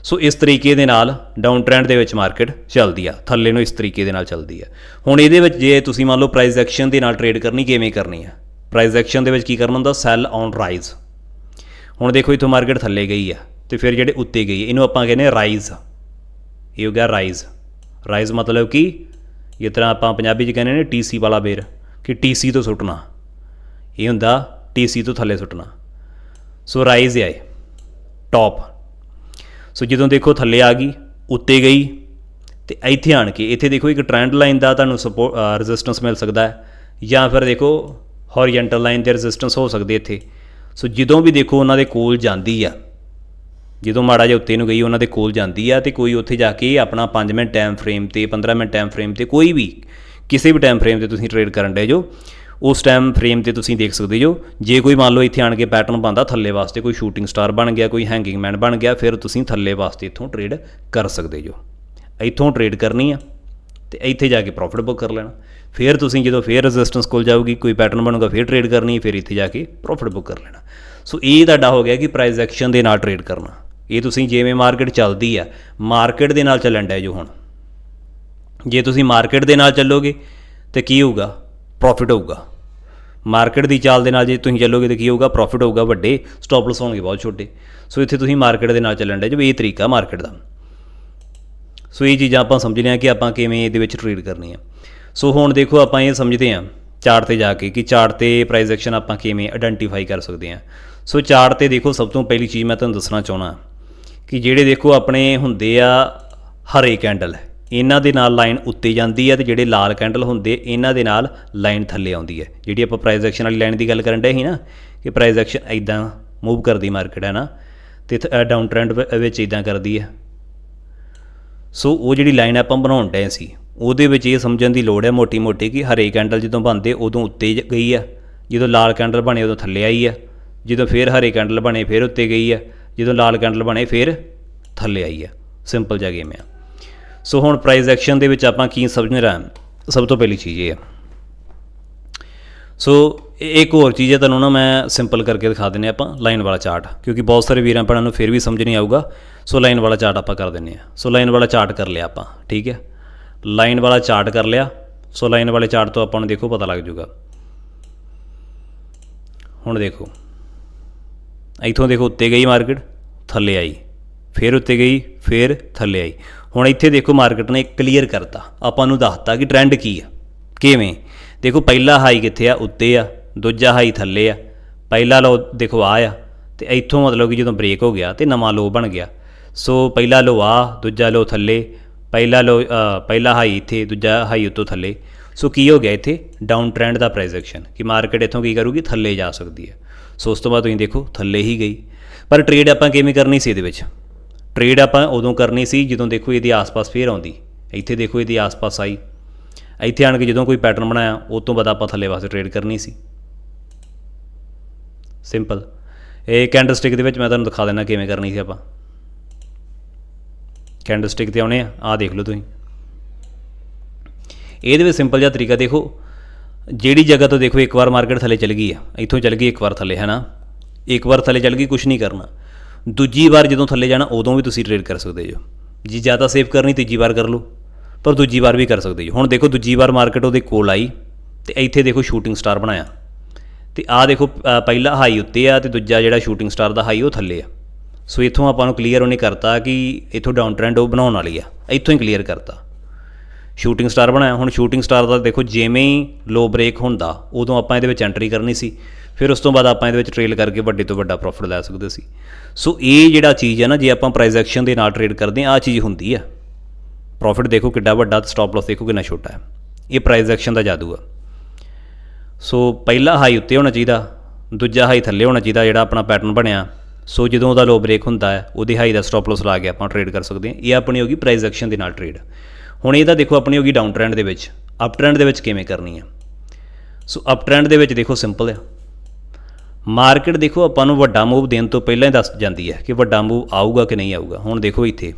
ਸੋ ਇਸ ਤਰੀਕੇ ਦੇ ਨਾਲ ਡਾਊਨ ਟ੍ਰੈਂਡ ਦੇ ਵਿੱਚ ਮਾਰਕੀਟ ਚੱਲਦੀ ਆ, ਥੱਲੇ ਨੂੰ ਇਸ ਤਰੀਕੇ ਦੇ ਨਾਲ ਚੱਲਦੀ ਆ। ਹੁਣ ਇਹਦੇ ਵਿੱਚ ਜੇ ਤੁਸੀਂ ਮੰਨ ਲਓ ਪ੍ਰਾਈਸ ਐਕਸ਼ਨ ਦੇ ਨਾਲ ਟ੍ਰੇਡ ਕਰਨੀ, ਕਿਵੇਂ ਕਰਨੀ ਆ? ਪ੍ਰਾਈਸ ਐਕਸ਼ਨ ਦੇ ਵਿੱਚ ਕੀ ਕਰਨਾ ਹੁੰਦਾ? ਸੈਲ ਔਨ ਰਾਈਜ਼ ਹੁਣ ਦੇਖੋ ਇਥੋਂ ਮਾਰਕੀਟ ਥੱਲੇ ਗਈ ਆ, ਤੇ ਫਿਰ ਜਿਹੜੇ ਉੱਤੇ ਗਈ, ਇਹਨੂੰ ਆਪਾਂ ਕਹਿੰਦੇ ਆ ਰਾਈਜ਼ ਇਹ ਹੋ ਗਿਆ ਰਾਈਜ਼ ਰਾਈਜ਼ ਮਤਲਬ ਕਿ? ਜਿਸ ਤਰ੍ਹਾਂ ਆਪਾਂ ਪੰਜਾਬੀ 'ਚ ਕਹਿੰਦੇ ਨੇ ਟੀਸੀ ਵਾਲਾ ਬੇਰ, ਕਿ ਟੀਸੀ ਤੋਂ ਸੁੱਟਣਾ। ਇਹ ਹੁੰਦਾ ਟੀਸੀ ਤੋਂ ਥੱਲੇ ਸੁੱਟਣਾ। ਸੋ ਰਾਈਜ਼ ਆਏ ਟੌਪ ਸੋ ਜਦੋਂ ਦੇਖੋ ਥੱਲੇ ਆ ਗਈ, ਉੱਤੇ ਗਈ ਤੇ ਇੱਥੇ ਆਣ ਕੇ, ਇੱਥੇ ਦੇਖੋ ਇੱਕ ਟ੍ਰੈਂਡ ਲਾਈਨ ਦਾ ਤੁਹਾਨੂੰ ਸਪੋਰਟ ਰੈਜ਼ਿਸਟੈਂਸ ਮਿਲ ਸਕਦਾ ਹੈ ਜਾਂ ਫਿਰ ਦੇਖੋ ਹੌਰੀਜ਼ੌਂਟਲ ਲਾਈਨ ਤੇ ਰੈਜ਼ਿਸਟੈਂਸ ਹੋ ਸਕਦੇ ਇੱਥੇ। ਸੋ ਜਦੋਂ ਵੀ ਦੇਖੋ ਉਹਨਾਂ ਦੇ ਕੋਲ ਜਾਂਦੀ ਆ, ਜਦੋਂ ਮਾੜਾ ਜਿਹਾ ਉੱਤੇ ਨੂੰ ਗਈ, ਉਹਨਾਂ ਦੇ ਕੋਲ ਜਾਂਦੀ ਆ ਤੇ ਕੋਈ ਉੱਥੇ ਜਾ ਕੇ ਆਪਣਾ 5 ਮਿੰਟ ਟਾਈਮ ਫਰੇਮ ਤੇ 15 ਮਿੰਟ ਟਾਈਮ ਫਰੇਮ ਤੇ ਕੋਈ ਵੀ ਕਿਸੇ ਵੀ ਟਾਈਮ ਫਰੇਮ ਤੇ ਤੁਸੀਂ ਟ੍ਰੇਡ ਕਰਨ ਦੇ ਜੋ ਉਸ ਟਾਈਮ ਫਰੇਮ ਤੇ ਤੁਸੀਂ ਦੇਖ ਸਕਦੇ ਜੋ, ਜੇ ਕੋਈ ਮੰਨ ਲਓ ਇੱਥੇ ਆਣ ਕੇ ਪੈਟਰਨ ਪਾਉਂਦਾ ਥੱਲੇ ਵਾਸਤੇ, ਕੋਈ ਸ਼ੂਟਿੰਗ ਸਟਾਰ ਬਣ ਗਿਆ, ਕੋਈ ਹੈਂਗਿੰਗ ਮੈਨ ਬਣ ਗਿਆ, ਫਿਰ ਤੁਸੀਂ ਥੱਲੇ ਵਾਸਤੇ ਇੱਥੋਂ ਟ੍ਰੇਡ ਕਰ ਸਕਦੇ ਜੋ। ਇੱਥੋਂ ਟ੍ਰੇਡ ਕਰਨੀ ਆ ਤੇ ਇੱਥੇ ਜਾ ਕੇ ਪ੍ਰੋਫਿਟ ਬੁੱਕ ਕਰ ਲੈਣਾ। ਫਿਰ ਤੁਸੀਂ ਜਦੋਂ ਫਿਰ ਰੈਜ਼ਿਸਟੈਂਸ ਕੋਲ ਜਾਊਗੀ ਕੋਈ ਪੈਟਰਨ ਬਣੂਗਾ, ਫਿਰ ਟ੍ਰੇਡ ਕਰਨੀ, ਫਿਰ ਇੱਥੇ ਜਾ ਕੇ ਪ੍ਰੋਫਿਟ ਬੁੱਕ ਕਰ ਲੈਣਾ। ਸੋ ਇਹ ਤੁਹਾਡਾ ਹੋ ਗਿਆ ਕਿ ਪ੍ਰਾਈਸ ਐਕਸ਼ਨ ਦੇ ਨਾਲ ਟ੍ਰੇਡ ਕਰਨਾ। ਇਹ ਤੁਸੀਂ ਜਿਵੇਂ ਮਾਰਕੀਟ ਚੱਲਦੀ ਆ ਮਾਰਕੀਟ ਦੇ ਨਾਲ ਚੱਲਣ ਡਿਆ ਜੋ ਹੁਣ। ਜੇ ਤੁਸੀਂ ਮਾਰਕੀਟ ਦੇ ਨਾਲ ਚੱਲੋਗੇ, ਤੇ ਕੀ ਹੋਊਗਾ? ਪ੍ਰੋਫਿਟ ਹੋਊਗਾ। ਮਾਰਕੀਟ ਦੀ ਚਾਲ ਦੇ ਨਾਲ ਜੇ ਤੁਸੀਂ ਚੱਲੋਗੇ ਤੇ ਕੀ ਹੋਊਗਾ ਪ੍ਰੋਫਿਟ ਹੋਊਗਾ ਵੱਡੇ ਸਟਾਪ ਲਾਸ ਹੋਣਗੇ ਬਹੁਤ ਛੋਟੇ। ਸੋ ਇੱਥੇ ਤੁਸੀਂ ਮਾਰਕੀਟ ਦੇ ਨਾਲ ਚੱਲਣ ਦੇ ਜੋ ਇਹ ਤਰੀਕਾ ਮਾਰਕੀਟ ਦਾ। ਸੋ ਇਹ ਚੀਜ਼ਾਂ ਆਪਾਂ ਸਮਝ ਲਿਆ ਕਿ ਆਪਾਂ ਕਿਵੇਂ ਇਹਦੇ ਵਿੱਚ ਟ੍ਰੇਡ ਕਰਨੀ ਆ। ਸੋ ਹੁਣ ਦੇਖੋ ਆਪਾਂ ਇਹ ਸਮਝਦੇ ਹਾਂ ਚਾਰਟ ਤੇ ਜਾ ਕੇ ਕਿ ਚਾਰਟ ਤੇ ਪ੍ਰਾਈਸ ਐਕਸ਼ਨ ਆਪਾਂ ਕਿਵੇਂ ਆਇਡੈਂਟੀਫਾਈ ਕਰ ਸਕਦੇ ਹਾਂ। ਸੋ ਚਾਰਟ ਤੇ ਦੇਖੋ ਸਭ ਤੋਂ ਪਹਿਲੀ ਚੀਜ਼ ਮੈਂ ਤੁਹਾਨੂੰ ਦੱਸਣਾ ਚਾਹਣਾ ਕਿ ਜਿਹੜੇ ਦੇਖੋ ਆਪਣੇ ਹੁੰਦੇ ਆ ਹਰੇ ਕੈਂਡਲ ਇਹਨਾਂ ਦੇ ਨਾਲ ਲਾਈਨ ਉੱਤੇ ਜਾਂਦੀ ਹੈ ਤੇ ਜਿਹੜੇ ਲਾਲ ਕੈਂਡਲ ਹੁੰਦੇ, ਇਹਨਾਂ ਦੇ ਨਾਲ ਲਾਈਨ ਥੱਲੇ ਆਉਂਦੀ ਹੈ। ਜਿਹੜੀ ਆਪਾਂ ਪ੍ਰਾਈਸ ਐਕਸ਼ਨ ਵਾਲੀ ਲਾਈਨ ਦੀ ਗੱਲ ਕਰਨ ਡਏ ਸੀ ਨਾ, ਕਿ ਪ੍ਰਾਈਸ ਐਕਸ਼ਨ ਇਦਾਂ ਮੂਵ ਕਰਦੀ ਮਾਰਕੀਟ ਹੈ ਨਾ, ਤੇ ਡਾਊਨ ਟ੍ਰੈਂਡ ਵਿੱਚ ਇਦਾਂ ਕਰਦੀ ਹੈ। ਸੋ ਉਹ ਜਿਹੜੀ ਲਾਈਨ ਆਪਾਂ ਬਣਾਉਣ ਡਏ ਸੀ, ਉਹਦੇ ਵਿੱਚ ਇਹ ਸਮਝਣ ਦੀ ਲੋੜ ਹੈ ਮੋਟੀ-ਮੋਟੀ ਕਿ ਹਰੇ ਕੈਂਡਲ ਜਦੋਂ ਬਣਦੇ, ਉਦੋਂ ਉੱਤੇ ਗਈ ਆ ਜਦੋਂ ਲਾਲ ਕੈਂਡਲ ਬਣੇ, ਉਦੋਂ ਥੱਲੇ ਆਈ ਆ ਜਦੋਂ ਫੇਰ ਹਰੇ ਕੈਂਡਲ ਬਣੇ, ਫੇਰ ਉੱਤੇ ਗਈ ਆ ਜਦੋਂ ਲਾਲ ਕੈਂਡਲ ਬਣੇ, ਫੇਰ ਥੱਲੇ ਆਈ ਆ ਸਿੰਪਲ ਜਿਹਾ ਗੇਮ ਆ ਸੋ ਹੁਣ ਪ੍ਰਾਈਸ ਐਕਸ਼ਨ ਦੇ ਵਿੱਚ ਆਪਾਂ ਕੀ ਸਮਝਣਾ ਸਭ ਤੋਂ ਪਹਿਲੀ ਚੀਜ਼ ਇਹ ਹੈ ਸੋ ਇਹ ਇੱਕ ਹੋਰ ਚੀਜ਼ ਹੈ, ਤੁਹਾਨੂੰ ਨਾ ਮੈਂ ਸਿੰਪਲ ਕਰਕੇ ਦਿਖਾ ਦਿੰਨੇ ਆਪਾਂ ਲਾਈਨ ਵਾਲਾ ਚਾਰਟ ਕਿਉਂਕਿ ਬਹੁਤ ਸਾਰੇ ਵੀਰਾਂ ਭੈਣਾਂ ਨੂੰ ਫਿਰ ਵੀ ਸਮਝ ਨਹੀਂ ਆਊਗਾ। ਸੋ ਲਾਈਨ ਵਾਲਾ ਚਾਰਟ ਆਪਾਂ ਕਰ ਦਿੰਨੇ ਆ। ਸੋ ਲਾਈਨ ਵਾਲਾ ਚਾਰਟ ਕਰ ਲਿਆ ਆਪਾਂ, ਠੀਕ ਹੈ? ਲਾਈਨ ਵਾਲਾ ਚਾਰਟ ਕਰ ਲਿਆ। ਸੋ ਲਾਈਨ ਵਾਲੇ ਚਾਰਟ ਤੋਂ ਆਪਾਂ ਨੂੰ ਦੇਖੋ, ਪਤਾ ਲੱਗ ਜਾਊਗਾ। ਹੁਣ ਦੇਖੋ। ਇੱਥੋਂ ਦੇਖੋ, ਉੱਤੇ ਗਈ ਮਾਰਕੀਟ ਥੱਲੇ ਆਈ। ਫਿਰ ਉੱਤੇ ਗਈ, ਫਿਰ ਥੱਲੇ ਆਈ। ਹੁਣ ਇੱਥੇ ਦੇਖੋ ਮਾਰਕੀਟ ਨੇ ਕਲੀਅਰ ਕਰਤਾ। ਆਪਾਂ ਨੂੰ ਦੱਸਤਾ ਕਿ ਟ੍ਰੈਂਡ ਕੀ ਆ। ਕਿਵੇਂ? ਦੇਖੋ ਪਹਿਲਾ ਹਾਈ ਕਿੱਥੇ ਆ? ਉੱਤੇ ਆ। ਦੂਜਾ ਹਾਈ ਥੱਲੇ ਆ। ਪਹਿਲਾ ਲੋ ਦੇਖੋ ਆ ਆ। ਤੇ ਇੱਥੋਂ ਮਤਲਬ ਕਿ ਜਦੋਂ ਬ੍ਰੇਕ ਹੋ ਗਿਆ ਤੇ ਨਵਾਂ ਲੋ ਬਣ ਗਿਆ। ਸੋ ਪਹਿਲਾ ਲੋ ਆ, ਦੂਜਾ ਲੋ ਥੱਲੇ। ਪਹਿਲਾ ਲੋ ਪਹਿਲਾ ਹਾਈ ਇੱਥੇ, ਦੂਜਾ ਹਾਈ ਉੱਤੋਂ ਥੱਲੇ। ਸੋ ਕੀ ਹੋ ਗਿਆ ਇੱਥੇ? ਡਾਊਨ ਟ੍ਰੈਂਡ ਦਾ ਪ੍ਰਾਈਸ ਐਕਸ਼ਨ ਕਿ ਮਾਰਕੀਟ ਇੱਥੋਂ ਕੀ ਕਰੂਗੀ? ਥੱਲੇ ਜਾ ਸਕਦੀ ਹੈ ਸੋ ਉਸ ਤੋਂ ਬਾਅਦ ਤੁਸੀਂ ਦੇਖੋ, ਥੱਲੇ ਹੀ ਗਈ। ਪਰ ਟ੍ਰੇਡ ਆਪਾਂ ਕਿਵੇਂ ਕਰਨੀ ਸੀ ਇਹਦੇ ਵਿੱਚ? ਟ੍ਰੇਡ ਆਪਾਂ ਉਦੋਂ ਕਰਨੀ ਸੀ ਜਦੋਂ ਦੇਖੋ ਇਹਦੇ ਆਸ-ਪਾਸ ਫੇਰ ਆਉਂਦੀ। ਇੱਥੇ ਦੇਖੋ ਇਹਦੇ ਆਸ-ਪਾਸ ਆਈ। ਇੱਥੇ ਆਣ ਕੇ ਜਦੋਂ ਕੋਈ ਪੈਟਰਨ ਬਣਾਇਆ, ਉਸ ਤੋਂ ਬਾਅਦ ਆਪਾਂ ਥੱਲੇ ਵਾਸਤੇ ਟ੍ਰੇਡ ਕਰਨੀ ਸੀ। ਸਿੰਪਲ ਇਹ ਕੈਂਡਲਸਟਿਕ ਦੇ ਵਿੱਚ ਮੈਂ ਤੁਹਾਨੂੰ ਦਿਖਾ ਦਿੰਦਾ ਕਿਵੇਂ ਕਰਨੀ ਸੀ ਆਪਾਂ। ਕੈਂਡਲਸਟਿਕ ਤੇ ਆਉਣੇ ਆ, ਆਹ ਦੇਖ ਲਓ ਤੁਸੀਂ। ਇਹਦੇ ਵਿੱਚ ਸਿੰਪਲ ਜਿਹਾ ਤਰੀਕਾ ਦੇਖੋ। ਜਿਹੜੀ ਜਗ੍ਹਾ ਤੋਂ ਦੇਖੋ ਇੱਕ ਵਾਰ ਮਾਰਕੀਟ ਥੱਲੇ ਚਲ ਗਈ ਆ, ਇੱਥੋਂ ਚਲ ਗਈ ਇੱਕ ਵਾਰ ਥੱਲੇ, ਹੈ ਨਾ? ਇੱਕ ਵਾਰ ਥੱਲੇ ਚਲ ਗਈ ਕੁਝ ਨਹੀਂ ਕਰਨਾ। ਦੂਜੀ ਵਾਰ ਜਦੋਂ ਥੱਲੇ ਜਾਣਾ, ਉਦੋਂ ਵੀ ਤੁਸੀਂ ਟ੍ਰੇਡ ਕਰ ਸਕਦੇ ਹੋ। ਜੀ ਜ਼ਿਆਦਾ ਸੇਵ ਕਰਨੀ, ਤੀਜੀ ਵਾਰ ਕਰ ਲਓ, ਪਰ ਦੂਜੀ ਵਾਰ ਵੀ ਕਰ ਸਕਦੇ ਹੋ। ਹੁਣ ਦੇਖੋ, ਦੂਜੀ ਵਾਰ ਮਾਰਕੀਟ ਉਹਦੇ ਕੋਲ ਆਈ, ਤੇ ਇੱਥੇ ਦੇਖੋ ਸ਼ੂਟਿੰਗ ਸਟਾਰ ਬਣਾਇਆ। ਤੇ ਆਹ ਦੇਖੋ ਪਹਿਲਾ ਹਾਈ ਉੱਤੇ ਆ, ਤੇ ਦੂਜਾ ਜਿਹੜਾ ਸ਼ੂਟਿੰਗ ਸਟਾਰ ਦਾ ਹਾਈ ਉਹ ਥੱਲੇ ਆ। ਸੋ ਇੱਥੋਂ ਆਪਾਂ ਨੂੰ ਕਲੀਅਰ ਉਹਨੇ ਕਰਤਾ ਕਿ ਇੱਥੋਂ ਡਾਊਨ ਟ੍ਰੈਂਡ ਉਹ ਬਣਾਉਣ ਵਾਲੀ ਆ। ਇੱਥੋਂ ਹੀ ਕਲੀਅਰ ਕਰਤਾ। ਸ਼ੂਟਿੰਗ ਸਟਾਰ ਬਣਾਇਆ। ਹੁਣ ਸ਼ੂਟਿੰਗ ਸਟਾਰ ਦਾ ਦੇਖੋ, ਜਿਵੇਂ ਹੀ ਲੋ ਬ੍ਰੇਕ ਹੁੰਦਾ, ਉਦੋਂ ਆਪਾਂ ਇਹਦੇ ਵਿੱਚ ਐਂਟਰੀ ਕਰਨੀ ਸੀ। ਫਿਰ ਉਸ ਤੋਂ ਬਾਅਦ ਆਪਾਂ ਇਹਦੇ ਵਿੱਚ ਟ੍ਰੇਲ ਕਰਕੇ ਵੱਡੇ ਤੋਂ ਵੱਡਾ ਪ੍ਰੋਫਿਟ ਲੈ ਸਕਦੇ ਸੀ। ਸੋ ਇਹ ਜਿਹੜਾ ਚੀਜ਼ ਹੈ ਨਾ, ਜੇ ਆਪਾਂ ਪ੍ਰਾਈਸ ਐਕਸ਼ਨ ਦੇ ਨਾਲ ਟ੍ਰੇਡ ਕਰਦੇ ਆ ਆ ਚੀਜ਼ ਹੁੰਦੀ ਆ। ਪ੍ਰੋਫਿਟ ਦੇਖੋ ਕਿੱਡਾ ਵੱਡਾ ਤੇ ਸਟਾਪ ਲਾਸ ਦੇਖੋ ਕਿੰਨਾ ਛੋਟਾ ਹੈ। ਇਹ ਪ੍ਰਾਈਸ ਐਕਸ਼ਨ ਦਾ ਜਾਦੂ ਆ। ਸੋ ਪਹਿਲਾ ਹਾਈ ਉੱਤੇ ਹੋਣਾ ਚਾਹੀਦਾ, ਦੂਜਾ ਹਾਈ ਥੱਲੇ ਹੋਣਾ ਚਾਹੀਦਾ, ਜਿਹੜਾ ਆਪਣਾ ਪੈਟਰਨ ਬਣਿਆ। ਸੋ ਜਦੋਂ ਉਹਦਾ ਲੋ ਬ੍ਰੇਕ ਹੁੰਦਾ ਹੈ, ਉਹਦੇ ਹਾਈ ਦਾ ਸਟਾਪ ਲਾਸ ਲਾ ਕੇ ਆਪਾਂ ਟ੍ਰੇਡ ਕਰ ਸਕਦੇ ਹਾਂ। ਇਹ ਆਪਣੀ ਹੋਗੀ ਪ੍ਰਾਈਸ ਐਕਸ਼ਨ ਦੇ ਨਾਲ ਟ੍ਰੇਡ ਹੁਣ ਇਹ ਤਾਂ ਦੇਖੋ ਆਪਣੀ ਹੋਗੀ ਡਾਊਨ ਟ੍ਰੈਂਡ ਦੇ ਵਿੱਚ। ਅਪ ਟ੍ਰੈਂਡ ਦੇ ਵਿੱਚ ਕਿਵੇਂ ਕਰਨੀ ਹੈ ਸੋ ਅਪ ਟ੍ਰੈਂਡ ਦੇ ਵਿੱਚ ਦੇਖੋ ਸਿੰਪਲ ਆ। ਮਾਰਕੀਟ ਦੇਖੋ, ਆਪਾਂ ਨੂੰ ਵੱਡਾ ਮੂਵ ਦੇਣ ਤੋਂ ਪਹਿਲਾਂ ਹੀ ਦੱਸ ਜਾਂਦੀ ਹੈ ਕਿ ਵੱਡਾ ਮੂਵ ਆਊਗਾ ਕਿ ਨਹੀਂ ਆਊਗਾ। ਹੁਣ ਦੇਖੋ ਇੱਥੇ,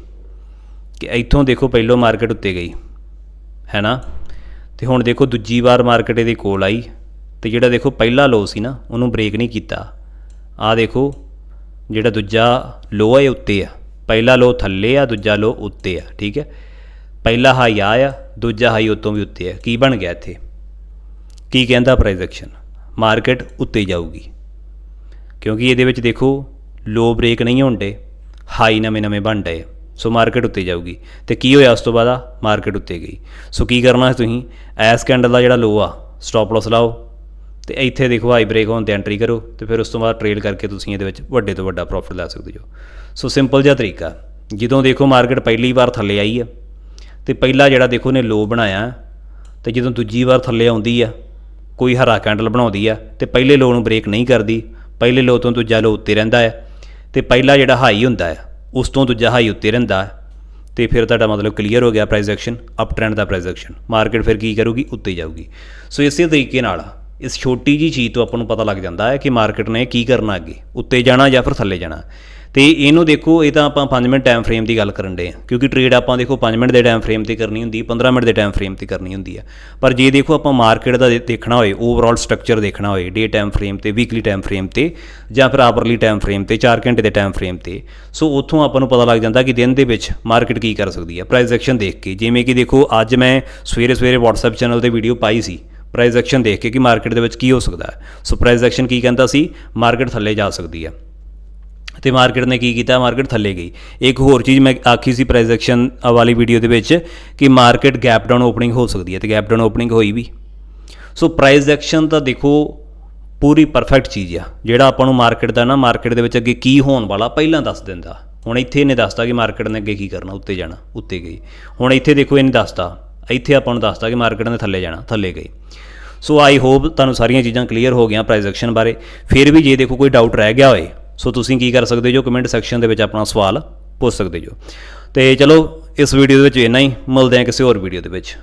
ਕਿ ਇੱਥੋਂ ਦੇਖੋ ਪਹਿਲੋਂ ਮਾਰਕੀਟ ਉੱਤੇ ਗਈ ਹੈ ਨਾ ਤੇ ਹੁਣ ਦੇਖੋ ਦੂਜੀ ਵਾਰ ਮਾਰਕੀਟ ਇਹਦੇ ਕੋਲ ਆਈ, ਤੇ ਜਿਹੜਾ ਦੇਖੋ ਪਹਿਲਾ ਲੋ ਸੀ ਨਾ, ਉਹਨੂੰ ਬ੍ਰੇਕ ਨਹੀਂ ਕੀਤਾ। ਆਹ ਦੇਖੋ, ਜਿਹੜਾ ਦੂਜਾ ਲੋ ਹੈ ਉੱਤੇ ਆ। ਪਹਿਲਾ ਲੋ ਥੱਲੇ ਆ, ਦੂਜਾ ਲੋ ਉੱਤੇ ਆ, ਠੀਕ ਹੈ? ਪਹਿਲਾ ਹਾਈ ਆ ਆ, ਦੂਜਾ ਹਾਈ ਉਤੋਂ ਵੀ ਉੱਤੇ ਆ। ਕੀ ਬਣ ਗਿਆ ਇੱਥੇ? ਕੀ ਕਹਿੰਦਾ ਪ੍ਰਾਈਸ ਐਕਸ਼ਨ ਮਾਰਕੀਟ ਉੱਤੇ ਜਾਊਗੀ। ਕਿਉਂਕਿ ਇਹਦੇ ਵਿੱਚ ਦੇਖੋ ਲੋ ਬ੍ਰੇਕ ਨਹੀਂ ਹੁੰਦੇ ਹਾਈ ਨਵੇਂ ਨਵੇਂ ਬਣ ਡਏ, ਸੋ ਮਾਰਕੀਟ ਉੱਤੇ ਜਾਊਗੀ। ਤੇ ਕੀ ਹੋਇਆ ਉਸ ਤੋਂ ਬਾਅਦ? ਆ ਮਾਰਕੀਟ ਉੱਤੇ ਗਈ। ਸੋ ਕੀ ਕਰਨਾ ਹੈ ਤੁਸੀਂ? ਐਸ ਕੈਂਡਲ ਦਾ ਜਿਹੜਾ ਲੋ ਆ ਸਟਾਪ ਲਾਸ ਲਾਓ, ਤੇ ਇੱਥੇ ਦੇਖੋ ਹਾਈ ਬ੍ਰੇਕ ਹੋਣ ਤੇ ਐਂਟਰੀ ਕਰੋ, ਤੇ ਫਿਰ ਉਸ ਤੋਂ ਬਾਅਦ ਟ੍ਰੇਡ ਕਰਕੇ ਤੁਸੀਂ ਇਹਦੇ ਵਿੱਚ ਵੱਡੇ ਤੋਂ ਵੱਡਾ ਪ੍ਰੋਫਿਟ ਲੈ ਸਕਦੇ ਹੋ। ਸੋ ਸਿੰਪਲ ਜਿਹਾ ਤਰੀਕਾ। ਜਦੋਂ ਦੇਖੋ ਮਾਰਕੀਟ ਪਹਿਲੀ ਵਾਰ ਥੱਲੇ ਆਈ ਆ, ਤੇ ਪਹਿਲਾ ਜਿਹੜਾ ਦੇਖੋ ਨੇ ਲੋ ਬਣਾਇਆ, ਤੇ ਜਦੋਂ ਦੂਜੀ ਵਾਰ ਥੱਲੇ ਆਉਂਦੀ ਆ, ਕੋਈ ਹਰਾ ਕੈਂਡਲ ਬਣਾਉਂਦੀ ਆ, ਤੇ ਪਹਿਲੇ ਲੋ ਨੂੰ ਬ੍ਰੇਕ ਨਹੀਂ ਕਰਦੀ ਪਹਿਲੇ ਲੋ ਤੋਂ ਦੂਜਾ ਲੋ ਉੱਤੇ ਰਹਿੰਦਾ ਹੈ ਤੇ ਪਹਿਲਾ ਜਿਹੜਾ ਹਾਈ ਹੁੰਦਾ ਹੈ, ਉਸ ਤੋਂ ਦੂਜਾ ਹਾਈ ਉੱਤੇ ਰਹਿੰਦਾ ਹੈ। ਤੇ ਫਿਰ ਤੁਹਾਡਾ ਮਤਲਬ ਕਲੀਅਰ ਹੋ ਗਿਆ ਪ੍ਰਾਈਸ ਐਕਸ਼ਨ ਅਪ ਟ੍ਰੈਂਡ ਦਾ ਪ੍ਰਾਈਸ ਐਕਸ਼ਨ ਮਾਰਕੀਟ ਫਿਰ ਕੀ ਕਰੂਗੀ? ਉੱਤੇ ਜਾਊਗੀ। ਸੋ ਇਸੇ ਤਰੀਕੇ ਨਾਲ ਇਸ ਛੋਟੀ ਜੀ ਚੀਜ਼ ਤੋਂ ਆਪਾਂ ਨੂੰ ਪਤਾ ਲੱਗ ਜਾਂਦਾ ਹੈ ਕਿ ਮਾਰਕੀਟ ਨੇ ਕੀ ਕਰਨਾ ਅੱਗੇ, ਉੱਤੇ ਜਾਣਾ ਜਾਂ ਫਿਰ ਥੱਲੇ ਜਾਣਾ। ਤੇ ਇਹਨੂੰ ਦੇਖੋ, ਇਹ ਤਾਂ ਆਪਾਂ 5 ਮਿੰਟ ਟਾਈਮ ਫਰੇਮ ਦੀ ਗੱਲ ਕਰਨ ਦੇ ਆ। ਕਿਉਂਕਿ ਟ੍ਰੇਡ ਆਪਾਂ ਦੇਖੋ 5 ਮਿੰਟ ਦੇ ਟਾਈਮ ਫਰੇਮ ਤੇ ਕਰਨੀ ਹੁੰਦੀ 15 ਮਿੰਟ ਦੇ ਟਾਈਮ ਫਰੇਮ ਤੇ ਕਰਨੀ ਹੁੰਦੀ ਆ। ਪਰ ਜੇ ਦੇਖੋ, ਆਪਾਂ ਮਾਰਕੀਟ ਦਾ ਦੇ- ਦੇਖਣਾ ਹੋਏ ਓਵਰਆਲ ਸਟਰਕਚਰ ਦੇਖਣਾ ਹੋਏ ਡੇ ਟਾਈਮ ਫਰੇਮ ਤੇ ਵੀਕਲੀ ਟਾਈਮ ਫਰੇਮ ਤੇ, ਜਾਂ ਫਿਰ ਆਵਰਲੀ ਟਾਈਮ ਫਰੇਮ ਤੇ 4 ਘੰਟੇ ਦੇ ਟਾਈਮ ਫਰੇਮ ਤੇ, ਸੋ ਉੱਥੋਂ ਆਪਾਂ ਨੂੰ ਪਤਾ ਲੱਗ ਜਾਂਦਾ ਕਿ ਦਿਨ ਦੇ ਵਿੱਚ ਮਾਰਕੀਟ ਕੀ ਕਰ ਸਕਦੀ ਹੈ ਪ੍ਰਾਈਸ ਐਕਸ਼ਨ ਦੇਖ ਕੇ, ਜਿਵੇਂ ਕਿ ਦੇਖੋ, ਅੱਜ ਮੈਂ ਸਵੇਰੇ ਸਵੇਰੇ WhatsApp ਚੈਨਲ ਤੇ ਵੀਡੀਓ ਪਾਈ ਸੀ। ਪ੍ਰਾਈਸ ਐਕਸ਼ਨ ਦੇਖ ਕੇ ਕਿ ਮਾਰਕੀਟ ਦੇ ਵਿੱਚ ਕੀ ਹੋ ਸਕਦਾ। ਹੈ ਸੋ ਪ੍ਰਾਈਸ ਐਕਸ਼ਨ ਕੀ ਕਹਿੰਦਾ ਸੀ? ਮਾਰਕੀਟ ਥੱਲੇ ਜਾ ਸਕਦੀ ਹੈ ਤੇ ਮਾਰਕੀਟ ਨੇ ਕੀ ਕੀਤਾ? ਮਾਰਕੀਟ ਥੱਲੇ ਗਈ। ਇੱਕ ਹੋਰ ਚੀਜ਼ ਮੈਂ ਆਖੀ ਸੀ ਪ੍ਰਾਈਸ ਐਕਸ਼ਨ ਵਾਲੀ ਵੀਡੀਓ ਦੇ ਵਿੱਚ ਕਿ ਮਾਰਕੀਟ ਗੈਪ ਡਾਊਨ ਓਪਨਿੰਗ ਹੋ ਸਕਦੀ ਹੈ ਤੇ ਗੈਪ ਡਾਊਨ ਓਪਨਿੰਗ ਹੋਈ ਵੀ। ਸੋ ਪ੍ਰਾਈਸ ਐਕਸ਼ਨ ਤਾਂ ਦੇਖੋ, ਪੂਰੀ ਪਰਫੈਕਟ ਚੀਜ਼ ਆ। ਜਿਹੜਾ ਆਪਾਂ ਨੂੰ ਮਾਰਕੀਟ ਦਾ ਨਾ ਮਾਰਕੀਟ ਦੇ ਵਿੱਚ ਅੱਗੇ ਕੀ ਹੋਣ ਵਾਲਾ, ਪਹਿਲਾਂ ਦੱਸ ਦਿੰਦਾ। ਹੁਣ ਇੱਥੇ ਇਹਨੇ ਦੱਸਤਾ ਕਿ ਮਾਰਕੀਟ ਨੇ ਅੱਗੇ ਕੀ ਕਰਨਾ, ਉੱਤੇ ਜਾਣਾ, ਉੱਤੇ ਗਈ। ਹੁਣ ਇੱਥੇ ਦੇਖੋ ਇਹਨੇ ਦੱਸਤਾ, ਇੱਥੇ ਆਪਾਂ ਨੂੰ ਦੱਸਤਾ ਕਿ ਮਾਰਕੀਟ ਨੇ ਥੱਲੇ ਜਾਣਾ, ਥੱਲੇ ਗਈ। ਸੋ ਆਈ ਹੋਪ ਤੁਹਾਨੂੰ ਸਾਰੀਆਂ ਚੀਜ਼ਾਂ ਕਲੀਅਰ ਹੋ ਗਈਆਂ ਪ੍ਰਾਈਸ ਐਕਸ਼ਨ ਬਾਰੇ। ਫਿਰ ਵੀ ਜੇ ਦੇਖੋ ਕੋਈ ਡਾਊਟ ਰਹਿ ਗਿਆ ਹੋਏ ਸੋ ਤੁਸੀਂ ਕੀ ਕਰ ਸਕਦੇ ਜੋ ਕਮੈਂਟ ਸੈਕਸ਼ਨ ਦੇ ਵਿੱਚ ਆਪਣਾ ਸਵਾਲ ਪੁੱਛ ਸਕਦੇ ਜੋ। ਤੇ ਚਲੋ, ਇਸ ਵੀਡੀਓ ਦੇ ਵਿੱਚ ਇੰਨਾ ਹੀ। ਮਿਲਦੇ ਹਾਂ ਕਿਸੇ ਹੋਰ ਵੀਡੀਓ ਦੇ ਵਿੱਚ।